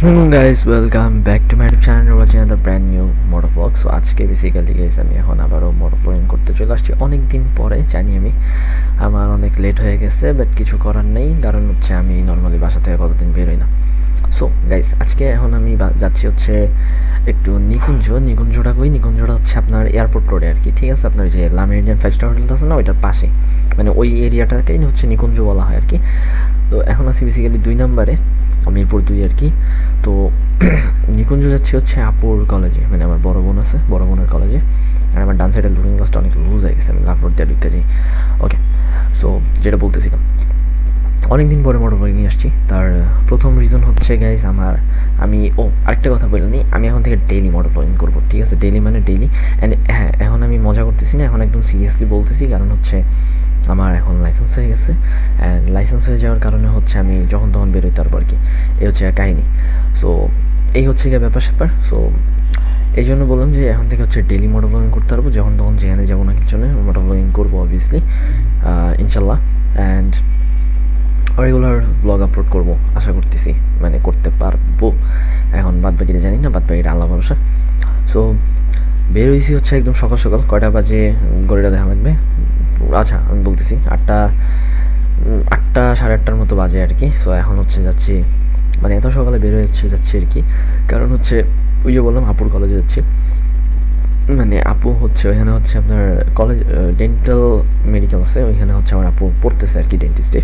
আসসালামু guys welcome back to my channel watching the brand new motor vlog so আজকে basically guys আমি এখন আবারও ব্লগিং করতে চলে আসছি। অনেক দিন পরে, জানি আমি। আমার অনেক লেট হয়ে গেছে বাট কিছু করার নেই। কারণ হচ্ছে আমি নর্মালি বাসা থেকে কতদিন বেরোই না। সো গাইস আজকে এখন আমি যাচ্ছি হচ্ছে একটু নিকুঞ্জ। নিকুঞ্জটা কই? নিকুঞ্জটা হচ্ছে আপনার এয়ারপোর্ট রোডে আর কি, ঠিক আছে? আপনার যে লাম ইন্ডিয়ান ফাইভ স্টার হোটেলটা আছে না? ওইটার পাশে। মানে ওই এরিয়াটাকেই হচ্ছে নিকুঞ্জ বলা হয় আর কি। তো এখন আছি বেসিক্যালি দুই নাম্বারে, মিরপুর দুই আর কি। তো নিকুঞ্জ যাচ্ছি হচ্ছে আপুর কলেজে মানে আমার বড় বোন আছে, বড় বোনের কলেজে আর আমার ডান সাইডের লুকিং গ্লাসটা অনেক লুজ হয়ে গেছে, আমি লাভ রোড দিয়ে ওকে সো যেটা বলতেছিলাম অনেক দিন পরে মোটর বাইক নিয়ে আসছি। তার প্রথম রিজন হচ্ছে গাইজ আমার, আমি, ও, আরেকটা কথা বলে নিই আমি এখন থেকে ডেইলি মোটর ব্লগিং করব, ঠিক আছে? ডেইলি মানে ডেইলি অ্যান্ড হ্যাঁ এখন আমি মজা করতেছি না, এখন একদম সিরিয়াসলি বলতেছি, কারণ হচ্ছে আমার এখন লাইসেন্স হয়ে গেছে অ্যান্ড লাইসেন্স হয়ে যাওয়ার কারণে হচ্ছে আমি যখন তখন বেরোই তারপর আর কি। এই হচ্ছে কাহিনি। সো এই হচ্ছে গিয়ে ব্যাপার স্যাপার। সো এই জন্য বললাম যে এখন থেকে হচ্ছে ডেলি মোটর ব্লগিং করতে পারব, যখন তখন যেখানে যাব না কিছু মোটর ব্লগিং করব অবভিয়াসলি ইনশাল্লাহ অ্যান্ড রেগুলার ব্লগ আপলোড করব, আশা করতেছি। মানে করতে পারব। এখন বাদ বাকিটা জানি না, বাদ বাকিটা আল্লাহ ভরসা। সো বের হয়েছি হচ্ছে একদম সকাল সকাল, কয়টা বাজে গড়িটা দেখা লাগবে? আচ্ছা আমি বলতেছি, আটটা আটটা, সাড়ে আটটার মতো বাজে আর কি। সো এখন হচ্ছে যাচ্ছি মানে এত সকালে বের হচ্ছে যাচ্ছি আর কি। কারণ হচ্ছে, ওই যে বললাম, আপুর কলেজে যাচ্ছি। মানে আপু হচ্ছে, ওইখানে হচ্ছে আপনার কলেজ ডেন্টাল মেডিকেল আছে, ওইখানে হচ্ছে আমার আপু পড়তেছে আর কি ডেন্টিস্টে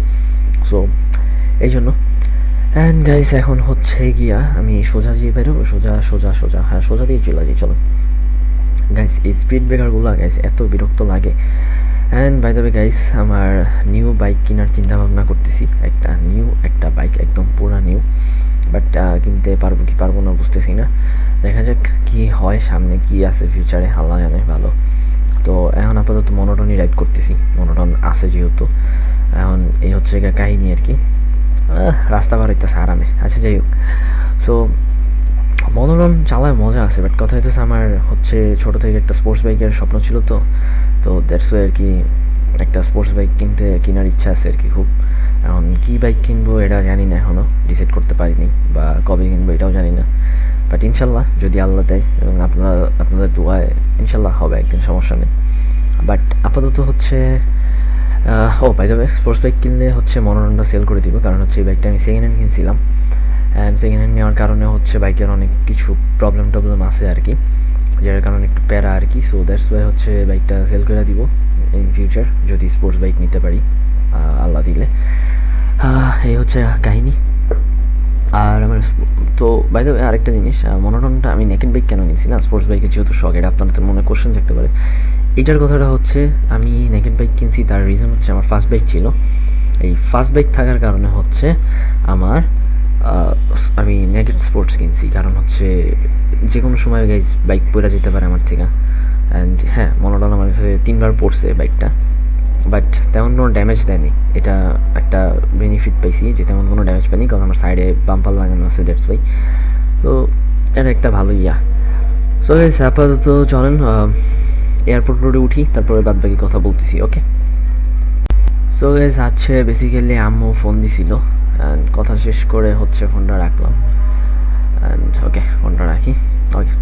সো এই জন্য অ্যান্ড গাইস এখন হচ্ছে গিয়া আমি সোজা দিয়ে বেরোবো। সোজা সোজা সোজা হ্যাঁ সোজা দিয়ে চলে যাই, চলো। গাইস এই স্পিড ব্রেকারগুলো গাইস এত বিরক্ত লাগে। অ্যান্ড বাই দ্য গাইস আমার নিউ বাইক কেনার চিন্তা ভাবনা করতেছি। একটা নিউ একটা বাইক একদম পুরা নিউ বাট কিনতে পারব কি পারব না বুঝতেছি না। দেখা যাক কি হয়, সামনে কি আছে ফিউচারে হাল্লা জানে ভালো। তো এখন আপাতত মনোটনই রাইড করতেছি। মনোটন আছে যেহেতু। এখন এই হচ্ছে কাহিনী আর কি। রাস্তা পার হইতেছে আরামে। আচ্ছা যাই হোক। সো মনোরম চালায় মজা আছে বাট কথা হইতেছে আমার হচ্ছে ছোটো থেকে একটা স্পোর্টস বাইকের স্বপ্ন ছিল তো। তো দ্যাটস ওয়ে আর কি একটা স্পোর্টস বাইক কিনতে, কেনার ইচ্ছা আছে আর কি খুব। এখন কী বাইক কিনবো এটা জানি না এখনও ডিসাইড করতে পারিনি বা কবে কিনবো এটাও জানি না। বাট ইনশাল্লাহ, যদি আল্লাহ দেয় এবং আপনারা, আপনাদের দোয়ায় ইনশাল্লাহ হবে, একদিন সমস্যা নেই। বাট আপাতত হচ্ছে ও বাই দ্য স্পোর্টস বাইক কিনলে হচ্ছে মনোরঞ্জনটা সেল করে দিব, কারণ হচ্ছে এই বাইকটা আমি সেকেন্ড হ্যান্ড কিনছিলাম। অ্যান্ড সেকেন্ড হ্যান্ড নেওয়ার কারণে হচ্ছে বাইকের অনেক কিছু প্রবলেম টবলেম আছে আর কি যার কারণে একটু প্যারা আর কি সো দ্যাটস ওয়াই হচ্ছে বাইকটা সেল করে দিব ইন ফিউচার যদি স্পোর্টস বাইক নিতে পারি আল্লাহ দিলে। এই হচ্ছে কাহিনী। আর আমার তো বাই দ্য আরেকটা জিনিস মনোটনটা আমি নেকেড বাইক কেন নিয়েছি না স্পোর্টস বাইকের যেহেতু শখ, এটা আপনাদের মনে কোশ্চেন থাকতে পারে। এটার কথাটা হচ্ছে, আমি নেকেড বাইক কিনছি, তার রিজন হচ্ছে আমার ফার্স্ট বাইক ছিল। এই ফার্স্ট বাইক থাকার কারণে হচ্ছে আমার আমি নেকেড স্পোর্টস কিনছি। কারণ হচ্ছে যে কোনো সময় গাইজ বাইক পড়ে যেতে পারে আমার থেকে। অ্যান্ড হ্যাঁ মনোটন আমার কাছে তিনবার পড়ছে বাইকটা বাট তেমন কোনো ড্যামেজ দেয়নি। এটা একটা বেনিফিট পাইছি যে তেমন কোনো ড্যামেজ পাইনি কারণ আমার সাইডে বাম্পার লাগানো আছে দ্যাটস ওয়াই তো, এটা একটা ভালো ইয়া। সো আপাতত চলেন এয়ারপোর্ট রোডে উঠি, তারপরে বাদ বাকি কথা বলতেছি ওকে সো গাইস আছে বেসিক্যালি আম্মু ফোন দিছিল অ্যান্ড কথা শেষ করে হচ্ছে ফোনটা রাখলাম অ্যান্ড ওকে ফোনটা রাখি ওকে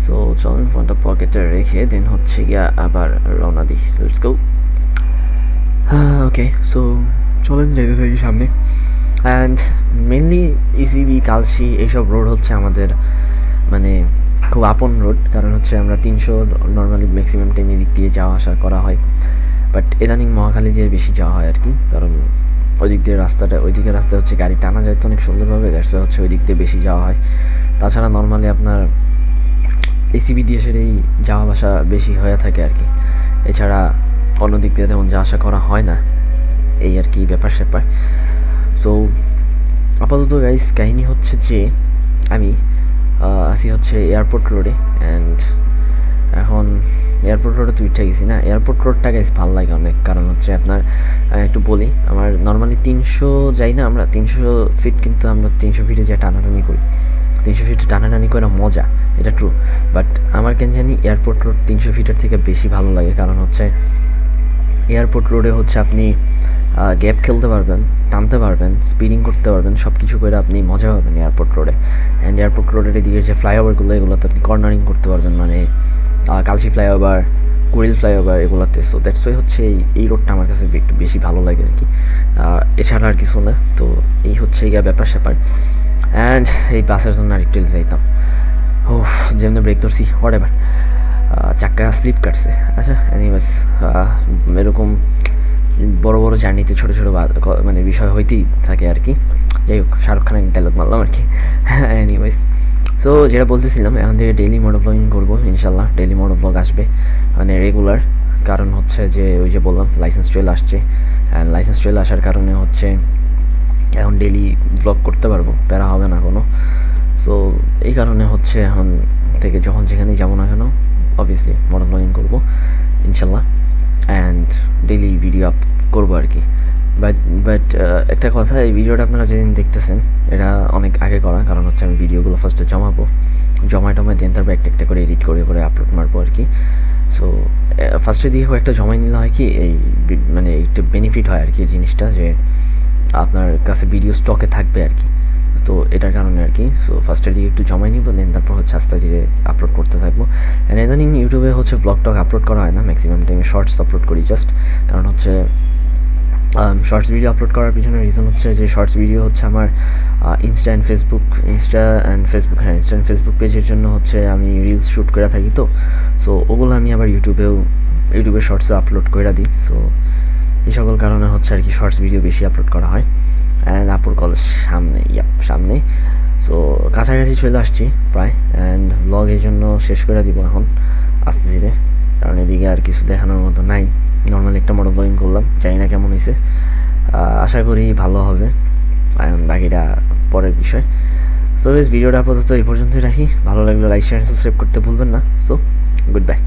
সো চলেন ফোনটা পকেটে রেখে দেন হচ্ছে গিয়া আবার রওনা দিই লেটস গো ওকে সো চলেন যেতে থাকি সামনে অ্যান্ড মেনলি ইসিবি কালসি এইসব রোড হচ্ছে আমাদের মানে খুব আপন রোড কারণ হচ্ছে আমরা তিনশো নর্মালি ম্যাক্সিমাম টাইম এদিক দিয়ে যাওয়া আসা করা হয়। বাট ইদানিং মহাখালী দিয়ে বেশি যাওয়া হয় আর কি কারণ ওই দিক দিয়ে রাস্তাটা ওই দিকের রাস্তায় হচ্ছে গাড়ি টানা যায় তো অনেক সুন্দরভাবে দ্যাটস হচ্ছে ওই দিক দিয়ে বেশি যাওয়া হয়। তাছাড়া নর্মালি আপনার এসিবি দিয়ে সেটাই যাওয়া বাসা বেশি হয়ে থাকে আর কি এছাড়া অন্য দিক দিয়ে তেমন যাওয়া আসা করা হয় না, এই আর কি ব্যাপার স্যাপার। সো আপাতত গাইস কাহিনী হচ্ছে যে, আমি আসি হচ্ছে এয়ারপোর্ট রোডে অ্যান্ড এখন এয়ারপোর্ট রোডে তো উঠে গেছি না। এয়ারপোর্ট রোডটা গাইস ভালো লাগে অনেক। কারণ হচ্ছে আপনার একটু বলি, আমার নর্মালি তিনশো যাই না আমরা, তিনশো ফিট কিন্তু আমরা তিনশো ফিটে যে টানাটানি করি। তিনশো ফিটে টানাটানি করে মজা, এটা ট্রু বাট আমার কেন জানি এয়ারপোর্ট রোড তিনশো ফিটের থেকে বেশি ভালো লাগে। কারণ হচ্ছে এয়ারপোর্ট রোডে হচ্ছে আপনি গ্যাপ খেলতে পারবেন, টানতে পারবেন স্পিডিং করতে পারবেন সব কিছু করে আপনি মজা পাবেন এয়ারপোর্ট রোডে অ্যান্ড এয়ারপোর্ট রোডের এদিকে যে ফ্লাইওভারগুলো এগুলোতে আপনি কর্নারিং করতে পারবেন মানে কালচি ফ্লাইওভার কুড়িল ফ্লাইওভার এগুলোতে। সো দ্যাটস ওয়াই হচ্ছে এই এই রোডটা আমার কাছে একটু বেশি ভালো লাগে আর কি এছাড়া আর কিছু না। তো এই হচ্ছে গিয়ে ব্যাপার স্যাপার। অ্যান্ড এই বাসের জন্য আরেকটু যাইতাম। ও যেমনি ব্রেক ধরছি হোয়াট এভার চাক্কা স্লিপ কাটছে। আচ্ছা এনিওয়েজ এরকম বড় বড় জার্নিতে ছোটো ছোটো মানে বিষয় হইতেই থাকে আর কি। যাই হোক, শাহরুখ খানের ডায়লগ মারলাম আর কি। এনিওয়েজ সো যেটা বলতেছিলাম, এখন থেকে ডেইলি মোটো ব্লগিং করব, ইনশাল্লাহ। ডেইলি মোটো ব্লগ আসবে। মানে রেগুলার কারণ হচ্ছে যে ওই যে বললাম লাইসেন্স চলে আসছে। অ্যান্ড লাইসেন্স চলে আসার কারণে হচ্ছে এখন ডেইলি ব্লগ করতে পারব, প্যারা হবে না কোনো। সো এই কারণে হচ্ছে এখন থেকে যখন যেখানেই যাব না কেন অবভিয়াসলি মডেল ব্লগিং করব, ইনশাল্লাহ। অ্যান্ড ডেলি ভিডিও আপ করব আর কি। বাট বাট একটা কথা, এই ভিডিওটা আপনারা যেদিন দেখতেছেন, এটা অনেক আগে করা, কারণ হচ্ছে আমি ভিডিওগুলো ফার্স্টে জমাবো। জমায় টমায় দেন তারপর একটা একটা করে এডিট করে করে আপলোড মারবো আর কি। সো ফার্স্টের দিকে একটা জমাই নিলে হয় কি, এই মানে একটু বেনিফিট হয় আর কি জিনিসটা, যে আপনার কাছে ভিডিও স্টকে থাকবে আর কি। তো এটার কারণে আর কি। সো ফার্স্টের দিকে একটু জমাই নিব দেন তারপর হচ্ছে আস্তে ধীরে আপলোড করতে থাকব। অ্যান্ড ইদানিং ইউটিউবে হচ্ছে ব্লগ টক আপলোড করা হয় না ম্যাক্সিমাম টাইমে শর্টস আপলোড করি জাস্ট কারণ হচ্ছে শর্টস ভিডিও আপলোড করার পিছনে রিজন হচ্ছে যে শর্টস ভিডিও হচ্ছে আমার Insta and Facebook Insta and Facebook হ্যাঁ ইনস্টা অ্যান্ড ফেসবুক পেজের জন্য হচ্ছে আমি রিলস শ্যুট করে থাকি তো। সো ওগুলো আমি আবার ইউটিউবেও ইউটিউবে শর্টসে আপলোড করে দিই। সো এই সকল কারণে হচ্ছে আর কি শর্টস ভিডিও বেশি আপলোড করা হয়। অ্যান্ড আপুর কলেজ সামনে ইয়াপ সামনে। সো কাছাকাছি চলে আসছি প্রায়। অ্যান্ড ব্লগ এই জন্য শেষ করে দিব এখন, আস্তে ধীরে। কারণ এদিকে আর কিছু দেখানোর মতো নাই। নর্মালি একটা মোটর ব্লগিং করলাম, জানি না কেমন হয়েছে আশা করি ভালো হবে। বাকিটা পরের বিষয়। সো বেশ ভিডিওটা আপাতত এই পর্যন্তই রাখি। ভালো লাগলে লাইক শেয়ার সাবস্ক্রাইব করতে ভুলবেন না। So good bye